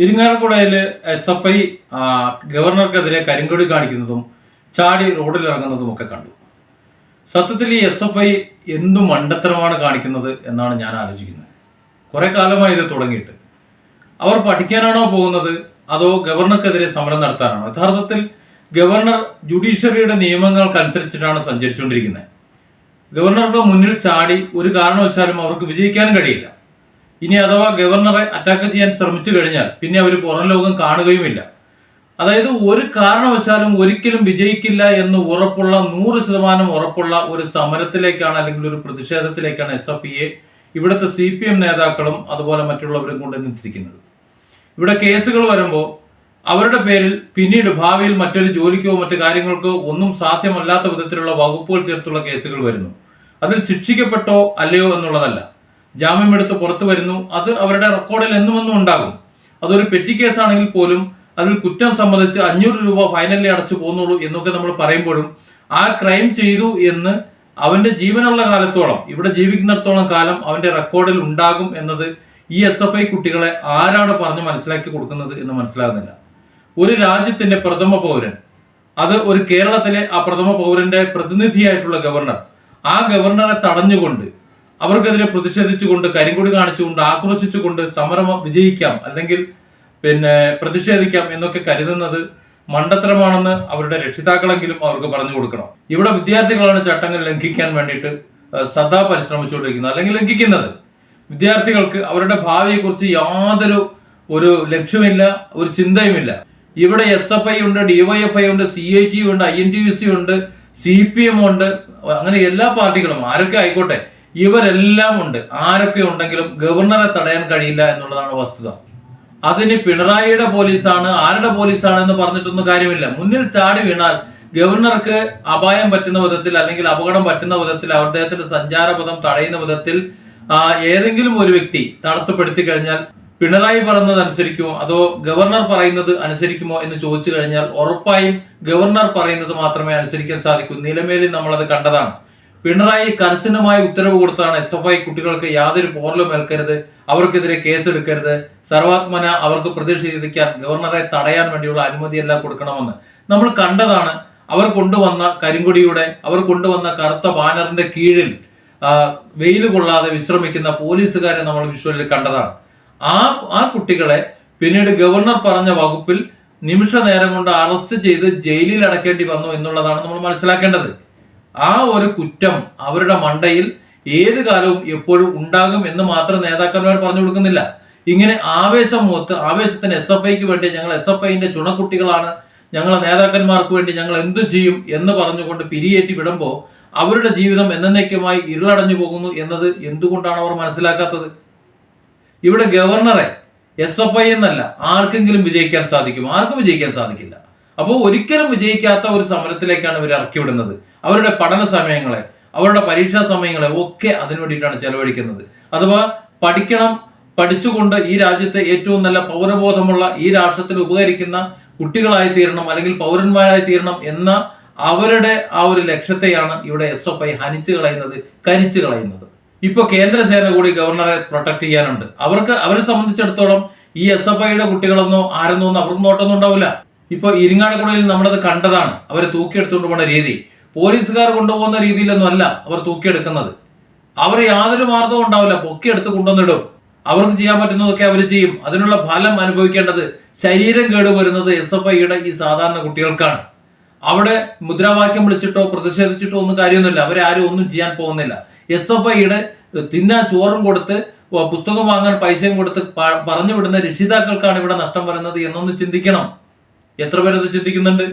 ഇരിങ്ങാലക്കുടയിൽ S F I ഗവർണർക്കെതിരെ കരിങ്കൊടി കാണിക്കുന്നതും ചാടി റോഡിൽ ഇറങ്ങുന്നതും ഒക്കെ കണ്ടു. സത്യത്തിൽ ഈ എസ് എഫ് ഐ എന്തു മണ്ടത്തരമാണ് കാണിക്കുന്നത് എന്നാണ് ഞാൻ ആലോചിക്കുന്നത്. കുറെ കാലമായി ഇത് തുടങ്ങിയിട്ട്. അവർ പഠിക്കാനാണോ പോകുന്നത്? അതോ ഗവർണർക്കെതിരെ സമരം നടത്താനാണോ? യഥാർത്ഥത്തിൽ ഗവർണർ ജുഡീഷ്യറിയുടെ നിയമങ്ങൾക്കനുസരിച്ചിട്ടാണ് സഞ്ചരിച്ചുകൊണ്ടിരിക്കുന്നത്. ഗവർണറുടെ മുന്നിൽ ചാടി ഒരു കാരണവശാലും അവർക്ക് വിജയിക്കാനും കഴിയില്ല. ഇനി അഥവാ ഗവർണറെ അറ്റാക്ക് ചെയ്യാൻ ശ്രമിച്ചു കഴിഞ്ഞാൽ പിന്നെ അവർ പുറം ലോകം കാണുകയുമില്ല. അതായത് ഒരു കാരണവശാലും ഒരിക്കലും വിജയിക്കില്ല എന്ന് ഉറപ്പുള്ള നൂറ് ശതമാനം ഉറപ്പുള്ള ഒരു സമരത്തിലേക്കാണ് അല്ലെങ്കിൽ ഒരു പ്രതിഷേധത്തിലേക്കാണ് എസ് എഫ് ഇയെ ഇവിടുത്തെ സി പി എം നേതാക്കളും അതുപോലെ മറ്റുള്ളവരും കൊണ്ട് കൊണ്ടുവന്നിരിക്കുന്നത് ഇവിടെ കേസുകൾ വരുമ്പോൾ അവരുടെ പേരിൽ പിന്നീട് ഭാവിയിൽ മറ്റൊരു ജോലിക്കോ മറ്റു കാര്യങ്ങൾക്കോ ഒന്നും സാധ്യമല്ലാത്ത വിധത്തിലുള്ള വകുപ്പുകൾ ചേർത്തുള്ള കേസുകൾ വരുന്നു. അതിൽ ശിക്ഷിക്കപ്പെട്ടോ അല്ലയോ എന്നുള്ളതല്ല. ജാമ്യമെടുത്ത് പുറത്തു വരുന്നു. അത് അവരുടെ റെക്കോർഡിൽ എന്നുമെന്നും ഉണ്ടാകും. അതൊരു പെറ്റി കേസാണെങ്കിൽ പോലും അതിൽ കുറ്റം സംബന്ധിച്ച് അഞ്ഞൂറ് രൂപ ഫൈനലിൽ അടച്ചു പോകുന്നുള്ളൂ എന്നൊക്കെ നമ്മൾ പറയുമ്പോഴും ആ ക്രൈം ചെയ്തു എന്ന് അവന്റെ ജീവനുള്ള കാലത്തോളം ഇവിടെ ജീവിക്കുന്നിടത്തോളം കാലം അവന്റെ റെക്കോർഡിൽ ഉണ്ടാകും എന്നത് ഈ എസ് എഫ് ഐ കുട്ടികളെ ആരാണ് പറഞ്ഞ് മനസ്സിലാക്കി കൊടുക്കുന്നത് എന്ന് മനസ്സിലാകുന്നില്ല. ഒരു രാജ്യത്തിന്റെ പ്രഥമ പൗരൻ അത് ഒരു കേരളത്തിലെ ആ പ്രഥമ പൗരന്റെ പ്രതിനിധിയായിട്ടുള്ള ഗവർണർ ആ ഗവർണറെ തടഞ്ഞുകൊണ്ട് അവർക്കെതിരെ പ്രതിഷേധിച്ചുകൊണ്ട് കരിങ്കൊടി കാണിച്ചുകൊണ്ട് ആക്രോശിച്ചുകൊണ്ട് സമരം വിജയിക്കാം അല്ലെങ്കിൽ പിന്നെ പ്രതിഷേധിക്കാം എന്നൊക്കെ കരുതുന്നത് മണ്ടത്തരമാണെന്ന് അവരുടെ രക്ഷിതാക്കളെങ്കിലും അവർക്ക് പറഞ്ഞു കൊടുക്കണം. ഇവിടെ വിദ്യാർത്ഥികളാണ് ചട്ടങ്ങൾ ലംഘിക്കാൻ വേണ്ടിയിട്ട് സദാ പരിശ്രമിച്ചുകൊണ്ടിരിക്കുന്നത് അല്ലെങ്കിൽ ലംഘിക്കുന്നത്. വിദ്യാർത്ഥികൾക്ക് അവരുടെ ഭാവിയെക്കുറിച്ച് യാതൊരു ഒരു ലക്ഷ്യമില്ല ഒരു ചിന്തയുമില്ല. ഇവിടെ എസ് എഫ് ഐ ഉണ്ട് ഡിവൈഎഫ് ഐ ഉണ്ട് സി ഐ ടി ഉണ്ട് I N T U C ഉണ്ട് സി പി എം ഉണ്ട് അങ്ങനെ എല്ലാ പാർട്ടികളും ആരൊക്കെ ആയിക്കോട്ടെ ഇവരെല്ലാം ഉണ്ട്. ആരൊക്കെ ഉണ്ടെങ്കിലും ഗവർണറെ തടയാൻ കഴിയില്ല എന്നുള്ളതാണ് വസ്തുത. അതിന് പിണറായിയുടെ പോലീസാണ് ആരുടെ പോലീസാണ് എന്ന് പറഞ്ഞിട്ടൊന്നും കാര്യമില്ല. മുന്നിൽ ചാടി വീണാൽ ഗവർണർക്ക് അപായം പറ്റുന്ന വിധത്തിൽ അല്ലെങ്കിൽ അപകടം പറ്റുന്ന വിധത്തിൽ അദ്ദേഹത്തിന്റെ സഞ്ചാരപഥം തടയുന്ന വിധത്തിൽ ഏതെങ്കിലും ഒരു വ്യക്തി തടസ്സപ്പെടുത്തി കഴിഞ്ഞാൽ പിണറായി പറയുന്നത് അനുസരിക്കുമോ? അതോ ഗവർണർ പറയുന്നത് അനുസരിക്കുമോ എന്ന് ചോദിച്ചു കഴിഞ്ഞാൽ ഉറപ്പായും ഗവർണർ പറയുന്നത് മാത്രമേ അനുസരിക്കാൻ സാധിക്കൂ. നിലമേലിൽ നമ്മളത് കണ്ടതാണ്. പിണറായി കർശനമായ ഉത്തരവ് കൊടുത്താണ് എസ് എഫ് ഐ കുട്ടികൾക്ക് യാതൊരു പോറലും ഏൽക്കരുത് അവർക്കെതിരെ കേസെടുക്കരുത്. സർവാത്മന അവർക്ക് പ്രതിഷേധിക്കാൻ ഗവർണറെ തടയാൻ വേണ്ടിയുള്ള അനുമതിയെല്ലാം കൊടുക്കണമെന്ന്. നമ്മൾ കണ്ടതാണ് അവർ കൊണ്ടുവന്ന കരിങ്കൊടിയുടെ അവർ കൊണ്ടുവന്ന കറുത്ത ബാനറിന്റെ കീഴിൽ വെയിൽ കൊള്ളാതെ വിശ്രമിക്കുന്ന പോലീസുകാരെ നമ്മൾ വിഷ്വലിൽ കണ്ടതാണ്. ആ ആ കുട്ടികളെ പിന്നീട് ഗവർണർ പറഞ്ഞ വകുപ്പിൽ നിമിഷ നേരം കൊണ്ട് അറസ്റ്റ് ചെയ്ത് ജയിലിൽ അടക്കേണ്ടി വന്നു എന്നുള്ളതാണ് നമ്മൾ മനസ്സിലാക്കേണ്ടത്. ആ ഒരു കുറ്റം അവരുടെ മണ്ടയിൽ ഏത് കാലവും എപ്പോഴും ഉണ്ടാകും എന്ന് മാത്രം നേതാക്കന്മാർ പറഞ്ഞു കൊടുക്കുന്നില്ല. ഇങ്ങനെ ആവേശം മൂത്ത് ആവേശത്തിന് എസ് എഫ് ഐക്ക് വേണ്ടി ഞങ്ങൾ എസ് എഫ് ഐന്റെ ചുണക്കുട്ടികളാണ്. ഞങ്ങളെ നേതാക്കന്മാർക്ക് വേണ്ടി ഞങ്ങൾ എന്തു ചെയ്യും എന്ന് പറഞ്ഞുകൊണ്ട് പിരിയേറ്റി വിടുമ്പോൾ അവരുടെ ജീവിതം എന്നേക്കുമായി ഇരുളടഞ്ഞു പോകുന്നു എന്നത് എന്തുകൊണ്ടാണ് അവർ മനസ്സിലാക്കാത്തത്? ഇവിടെ ഗവർണറെ എസ് എഫ് ഐ എന്നല്ല ആർക്കെങ്കിലും വിജയിക്കാൻ സാധിക്കും ആർക്കും വിജയിക്കാൻ സാധിക്കില്ല. അപ്പോൾ ഒരിക്കലും വിജയിക്കാത്ത ഒരു സമരത്തിലേക്കാണ് ഇവർ ഇറക്കി വിടുന്നത് അവരുടെ പഠന സമയങ്ങളെ അവരുടെ പരീക്ഷാ സമയങ്ങളെ ഒക്കെ അതിനു വേണ്ടിയിട്ടാണ് ചെലവഴിക്കുന്നത്. അഥവാ പഠിക്കണം പഠിച്ചുകൊണ്ട് ഈ രാജ്യത്തെ ഏറ്റവും നല്ല പൗരബോധമുള്ള ഈ രാഷ്ട്രത്തിന് ഉപകരിക്കുന്ന കുട്ടികളായി തീരണം അല്ലെങ്കിൽ പൗരന്മാരായി തീരണം എന്ന അവരുടെ ആ ഒരു ലക്ഷ്യത്തെയാണ് ഇവിടെ എസ് എഫ് ഐ ഹനിച്ചു കളയുന്നത് കരിച്ചു കളയുന്നത്. ഇപ്പൊ കേന്ദ്രസേന കൂടി ഗവർണറെ പ്രൊട്ടക്ട് ചെയ്യാനുണ്ട്. അവർക്ക് അവരെ സംബന്ധിച്ചിടത്തോളം ഈ എസ് എഫ് ഐയുടെ കുട്ടികളൊന്നോ ആരെന്നോ ഒന്നും അവർക്ക് നോട്ടൊന്നും ഉണ്ടാവില്ല. ഇപ്പൊ ഇരിങ്ങാടക്കുടയിൽ നമ്മളത് കണ്ടതാണ്. അവരെ തൂക്കിയെടുത്തുകൊണ്ട് പോകുന്ന രീതി. പോലീസുകാർ കൊണ്ടുപോകുന്ന രീതിയിലൊന്നും അല്ല അവർ തൂക്കിയെടുക്കുന്നത്. അവർ യാതൊരു മാർഗവും ഉണ്ടാവില്ല. പൊക്കിയെടുത്ത് കൊണ്ടുവന്നിടും. അവർക്ക് ചെയ്യാൻ പറ്റുന്നതൊക്കെ അവർ ചെയ്യും. അതിനുള്ള ഫലം അനുഭവിക്കേണ്ടത് ശരീരം കേട് വരുന്നത് എസ് എഫ് ഐയുടെ ഈ സാധാരണ കുട്ടികൾക്കാണ്. അവിടെ മുദ്രാവാക്യം വിളിച്ചിട്ടോ പ്രതിഷേധിച്ചിട്ടോ ഒന്നും കാര്യമൊന്നുമില്ല. അവരെ ആരും ഒന്നും ചെയ്യാൻ പോകുന്നില്ല. എസ് എഫ് ഐയുടെ തിന്നാൻ ചോറും കൊടുത്ത് പുസ്തകം വാങ്ങാൻ പൈസയും കൊടുത്ത് പറഞ്ഞു വിടുന്ന രക്ഷിതാക്കൾക്കാണ് ഇവിടെ നഷ്ടം വരുന്നത് എന്നൊന്ന് ചിന്തിക്കണം. എത്ര പേരത് ചിന്തിക്കുന്നുണ്ട്?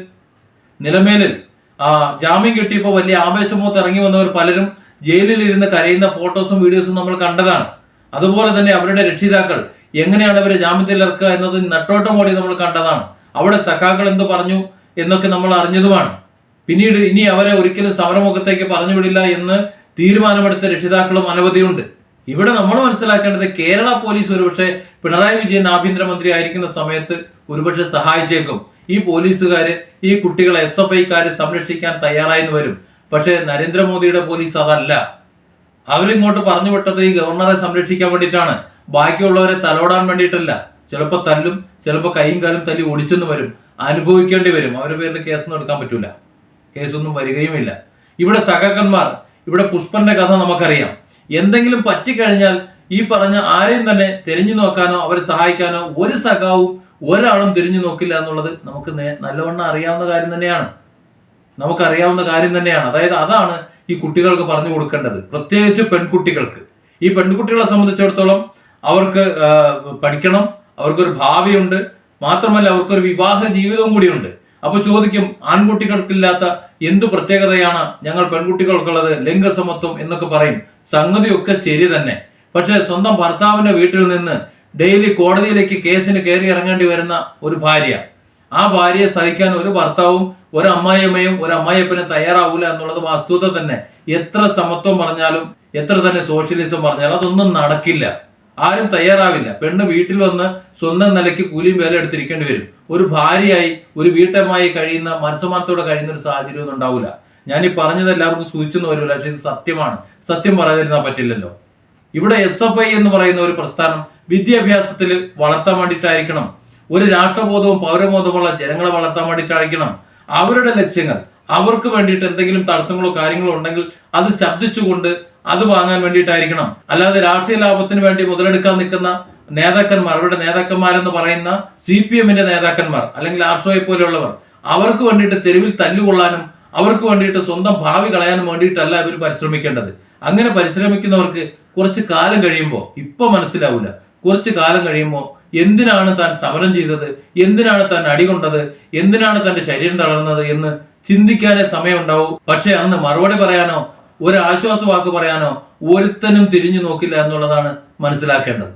നിലമേലിൽ ആ ജാമ്യം കിട്ടിയപ്പോൾ വലിയ ആവേശമോത്ത് ഇറങ്ങി വന്നവർ പലരും ജയിലിൽ ഇരുന്ന് കരയുന്ന ഫോട്ടോസും വീഡിയോസും നമ്മൾ കണ്ടതാണ്. അതുപോലെ തന്നെ അവരുടെ രക്ഷിതാക്കൾ എങ്ങനെയാണ് അവരെ ജാമ്യത്തിൽ ഇറക്കുക എന്നത് നെട്ടോട്ടമോടി നമ്മൾ കണ്ടതാണ്. അവിടെ സഖാക്കൾ എന്ത് പറഞ്ഞു എന്നൊക്കെ നമ്മൾ അറിഞ്ഞതുമാണ്. പിന്നീട് ഇനി അവരെ ഒരിക്കലും സമരമുഖത്തേക്ക് പറഞ്ഞു വിടില്ല എന്ന് തീരുമാനമെടുത്ത രക്ഷിതാക്കളും അനവധിയുണ്ട്. ഇവിടെ നമ്മൾ മനസ്സിലാക്കേണ്ടത് കേരള പോലീസ് ഒരുപക്ഷെ പിണറായി വിജയൻ ആഭ്യന്തരമന്ത്രി ആയിരിക്കുന്ന സമയത്ത് ഒരുപക്ഷെ സഹായിച്ചേക്കും. ഈ പോലീസുകാര് ഈ കുട്ടികളെ എസ് എഫ് ഐക്കാർ സംരക്ഷിക്കാൻ തയ്യാറായെന്ന് വരും. പക്ഷേ നരേന്ദ്രമോദിയുടെ പോലീസ് അതല്ല. അവരിങ്ങോട്ട് പറഞ്ഞു വിട്ടത് ഈ ഗവർണറെ സംരക്ഷിക്കാൻ വേണ്ടിയിട്ടാണ്. ബാക്കിയുള്ളവരെ തലോടാൻ വേണ്ടിയിട്ടല്ല. ചിലപ്പോൾ തല്ലും ചിലപ്പോൾ കൈയും കാലും തല്ലി ഒടിച്ചെന്ന് വരും. അനുഭവിക്കേണ്ടി വരും. അവരുടെ പേരിൽ കേസൊന്നും എടുക്കാൻ പറ്റൂല. കേസൊന്നും വരികയുമില്ല. ഇവിടെ സഖാക്കന്മാർ ഇവിടെ പുഷ്പന്റെ കഥ നമുക്കറിയാം. എന്തെങ്കിലും പറ്റിക്കഴിഞ്ഞാൽ ഈ പറഞ്ഞ ആരെയും തന്നെ തിരിഞ്ഞു നോക്കാനോ അവരെ സഹായിക്കാനോ ഒരു സഖാവും ഒരാളും തിരിഞ്ഞു നോക്കില്ല എന്നുള്ളത് നമുക്ക് നല്ലവണ്ണം അറിയാവുന്ന കാര്യം തന്നെയാണ്. നമുക്കറിയാവുന്ന കാര്യം തന്നെയാണ്. അതായത് അതാണ് ഈ കുട്ടികൾക്ക് പറഞ്ഞു കൊടുക്കേണ്ടത്. പ്രത്യേകിച്ച് പെൺകുട്ടികൾക്ക്. ഈ പെൺകുട്ടികളെ സംബന്ധിച്ചിടത്തോളം അവർക്ക് പഠിക്കണം. അവർക്കൊരു ഭാവിയുണ്ട്. മാത്രമല്ല അവർക്കൊരു വിവാഹ ജീവിതവും കൂടിയുണ്ട്. അപ്പോൾ ചോദിക്കും ആൺകുട്ടികൾക്കില്ലാത്ത എന്തു പ്രത്യേകതയാണ് ഞങ്ങൾ പെൺകുട്ടികൾക്കുള്ളത്? ലിംഗസമത്വം എന്നൊക്കെ പറയും. സംഗതിയൊക്കെ ശരി തന്നെ. പക്ഷേ സ്വന്തം ഭർത്താവിന്റെ വീട്ടിൽ നിന്ന് ഡെയിലി കോടതിയിലേക്ക് കേസിന് കയറി ഇറങ്ങേണ്ടി വരുന്ന ഒരു ഭാര്യ. ആ ഭാര്യയെ സഹിക്കാൻ ഒരു ഭർത്താവും ഒരു അമ്മായിയമ്മയും ഒരു അമ്മായിയപ്പനും തയ്യാറാവൂല എന്നുള്ളത് വസ്തുത തന്നെ. എത്ര സമത്വം പറഞ്ഞാലും എത്ര തന്നെ സോഷ്യലിസം പറഞ്ഞാലും അതൊന്നും നടക്കില്ല. ആരും തയ്യാറാവില്ല. പെണ്ണ് വീട്ടിൽ വന്ന് സ്വന്തം നിലയ്ക്ക് കൂലിയും വേല എടുത്തിരിക്കേണ്ടി വരും. ഒരു ഭാര്യയായി ഒരു വീട്ടമ്മായി കഴിയുന്ന മനസ്സമാനത്തോടെ കഴിയുന്ന ഒരു സാഹചര്യം ഒന്നും ഉണ്ടാവില്ല ഞാൻ ഈ പറഞ്ഞത് എല്ലാവർക്കും സൂചിച്ചെന്ന് വരില്ല പക്ഷെ ഇത് സത്യമാണ്. സത്യം പറയാതിരുന്നാൽ പറ്റില്ലല്ലോ. ഇവിടെ എസ് എഫ് ഐ എന്ന് പറയുന്ന ഒരു പ്രസ്ഥാനം വിദ്യാഭ്യാസത്തിൽ വളർത്താൻ വേണ്ടിയിട്ടായിരിക്കണം. ഒരു രാഷ്ട്രബോധവും പൗരബോധമുള്ള ജനങ്ങളെ വളർത്താൻ വേണ്ടിയിട്ടായിരിക്കണം. അവരുടെ ലക്ഷ്യങ്ങൾ അവർക്ക് വേണ്ടിയിട്ട് എന്തെങ്കിലും തടസ്സങ്ങളോ കാര്യങ്ങളോ ഉണ്ടെങ്കിൽ അത് ശബ്ദിച്ചുകൊണ്ട് അത് വാങ്ങാൻ വേണ്ടിയിട്ടായിരിക്കണം. അല്ലാതെ രാഷ്ട്രീയ ലാഭത്തിന് വേണ്ടി മുതലെടുക്കാൻ നിൽക്കുന്ന നേതാക്കന്മാർ അവരുടെ നേതാക്കന്മാരെന്ന് പറയുന്ന സി പി എമ്മിന്റെ നേതാക്കന്മാർ അല്ലെങ്കിൽ ആർഷോയെ പോലെയുള്ളവർ അവർക്ക് വേണ്ടിയിട്ട് തെരുവിൽ തല്ലുകൊള്ളാനും അവർക്ക് വേണ്ടിയിട്ട് സ്വന്തം ഭാവി കളയാനും വേണ്ടിയിട്ടല്ല ഇവർ പരിശ്രമിക്കേണ്ടത്. അങ്ങനെ പരിശ്രമിക്കുന്നവർക്ക് കുറച്ച് കാലം കഴിയുമ്പോൾ ഇപ്പൊ മനസ്സിലാവില്ല കുറച്ച് കാലം കഴിയുമ്പോൾ എന്തിനാണ് താൻ സമരം ചെയ്തത്? എന്തിനാണ് താൻ അടികൊണ്ടത് എന്തിനാണ് തന്റെ ശരീരം തളർന്നത് എന്ന് ചിന്തിക്കാനേ സമയമുണ്ടാവൂ. പക്ഷെ അന്ന് മറുപടി പറയാനോ ഒരു ആശ്വാസ വാക്ക് പറയാനോ ഒരുത്തനും തിരിഞ്ഞു നോക്കില്ല എന്നുള്ളതാണ് മനസ്സിലാക്കേണ്ടത്.